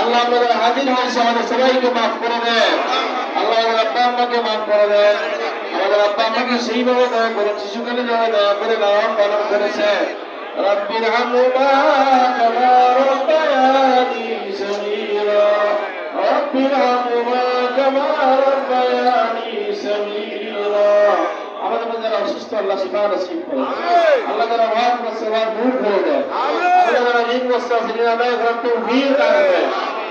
আল্লাহ আমাদের হাজির হয়েছে আমাদের সবাইকে মাফ করে দেন আল্লাহ আমাদের আব্বা আম্মাকে মাফ করে দেন আমাদের আব্বা আম্মাকে সেইভাবে দয়া করেন শিশুকালে যারা দয়া করে লালন পালন করেছে। রব্বির হামুমা কামা রব্বায়ানি সগীরা রব্বির হামুমা কামা রব্বায়ানি সগীরা আমাদের মধ্যে যারা অসুস্থ আল্লাহ শিফা নসিব করে আল্লাহ দূর করে দেয় আল্লাহ ঋণ তৌফিক দান করে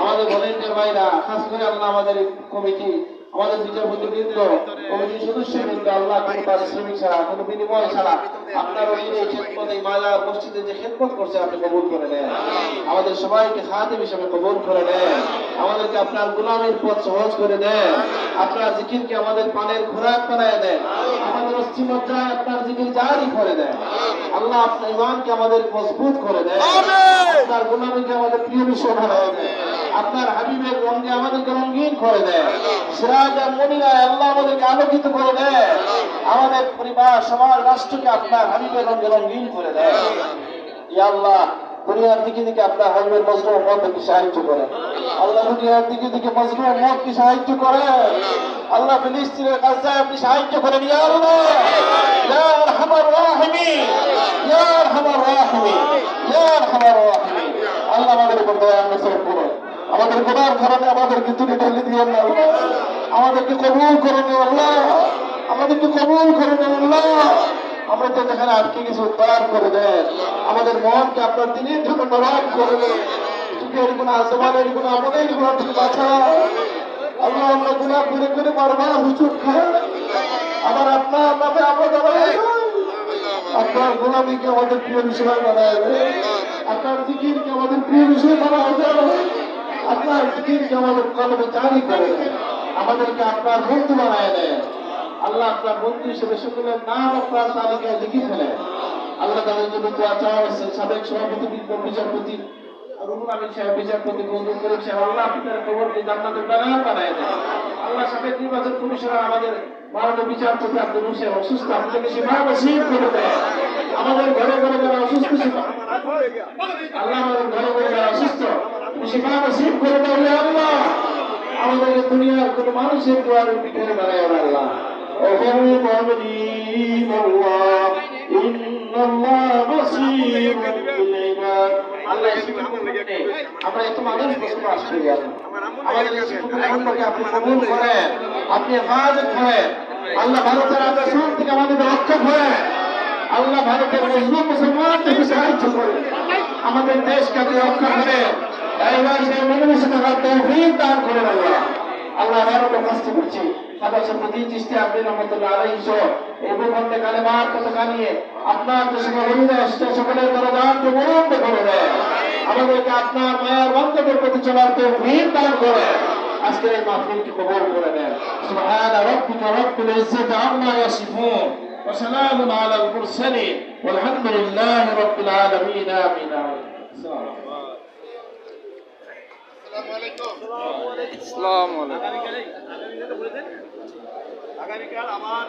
আমাদের ভলেন্টিয়ার ভাইরা খাস করে আল্লাহ আমাদের কমিটি আমাদের বিচারপতি বৃন্দ কমিটির সদস্য বৃন্দ আল্লাহ কোনো পারিশ্রমিক ছাড়া কোনো বিনিময় ছাড়া আপনার ওই এই খেদমত এই মাজার মসজিদে যে খেদমত করছে আপনি কবুল করে নেন। আমাদের সবাইকে খাদিম হিসেবে কবুল করে নেন। আমাদেরকে আপনার গুলামের পথ সহজ করে দেন। আপনার জিকিরকে আমাদের পানের খোরাক বানায় দেন। আমাদের অস্থিমজ্জায় আপনার জিকির জারি করে দেন। আল্লাহ আপনার ইমানকে আমাদের মজবুত করে দেন। আপনার গুলামীকে আমাদের প্রিয় বিষয় বানায় দেন। আপনার হাবিবের রঙে আমাদেরকে রঙিন করে দেয়। সিরাজ মনিরায় আল্লাহ আমাদেরকে আলোকিত করে দেয়। আমাদের পরিবার, সমাজ, রাষ্ট্রকে আপনার হাবিবের রঙে রঙিন করে দেয়। আল্লাহ, দুনিয়ার দিকে দিকে আপনার হাবিবের মজলুম মতকে সাহায্য করেন। আল্লাহ দুনিয়ার দিকে দিকে মজলুম মতকে সাহায্য করেন। আল্লাহ ফিলিস্তিনের গাজায় আপনি সাহায্য করেন ইয়া আল্লাহ। ইয়া আরহামার রাহিমিন। ইয়া আরহামার রাহিমিন। ইয়া আরহামার রাহিমিন। আল্লাহ আমাদের উপর দয়া আমাদের গোনার কারণে আমাদেরকে তুমি ঢেলে দিও না। আমাদেরকে কবুল করে নিও আল্লাহ। আমাদেরকে কবুল করে নিও আল্লাহ। আমরা তো যেখানে আটকে কিছু উদ্ধার করে দেন আমাদের মনকে আপনার দিনের জন্য নরম করে দেন চোখের গুণ আসমানের গুণ আমাদের গুণ থেকে বাঁচা আল্লাহ, আমরা গুণা করে করে বারবার হুচুট খাই আবার আপনার নামে আমরা দাঁড়াই। আপনার গোলামীকে আমাদের প্রিয় বিষয় বানায় দেয়। আপনার জিকিরকে আমাদের প্রিয় বিষয় বানায় দেয়। আপনার আমাদের কলমে জারি করে আমাদেরকে আপনার বন্ধু বানায় দেয় আল্লাহ আপনার বন্ধু হিসেবে সকলের নাম আপনার তালিকায় লিখে ফেলে আল্লাহ তাদের জন্য দোয়া চাওয়া সাবেক সভাপতি বিচারপতি সাহেব আল্লাহ আমাদের করে আমাদের ঘরে ঘরে যারা অসুস্থ সেবা আল্লাহ আমাদের ঘরে ঘরে যারা অসুস্থ তুমি সেবা নসিব করে দাও ইয়া আল্লাহ আমাদের দুনিয়ার কোনো মানুষের দোয়ার পিঠে বানায় না আল্লাহ وفرق بهم الله إن الله بصير بالعباد আল্লাহ এই সুযোগ করে আমরা এত মানুষ বসবাস করি আল্লাহ আমাদের এই সুযোগের আনন্দকে আপনি কবুল করেন আপনি হেফাজত করেন আল্লাহ ভারতের আগ্রাসন থেকে আমাদের রক্ষা করেন আল্লাহ ভারতের মজলুম মুসলমানদেরকে সাহায্য করেন আমাদের দেশকে আপনি রক্ষা করেন এইবার সেই মনোনিবেশে থাকার তৌফিক দান করেন আল্লাহ আল্লাহ আবারও দরখাস্ত করছি সদস্য প্রতি চিস্তি আপনি রহমতুল্লাহ আলাইহি সহ এই ভূখণ্ডে কালেমার পতাকা নিয়ে আপনার যে সকল অভিনয় আসছে সকলের দরদানকে বলন্দ করে দেয় আমাদেরকে আপনার মায়ের বন্ধকের প্রতি চলার তৌফিক দান করে আজকের এই মাহফিলকে কবুল করে নেন সুবহান রাব্বিকা রাব্বিল ইজ্জাতি আম্মা ইয়াসিফুন وسلام على المرسلين والحمد لله رب العالمين آمين السلام عليكم আসসালামু আলাইকুম। আগামীকাল আমার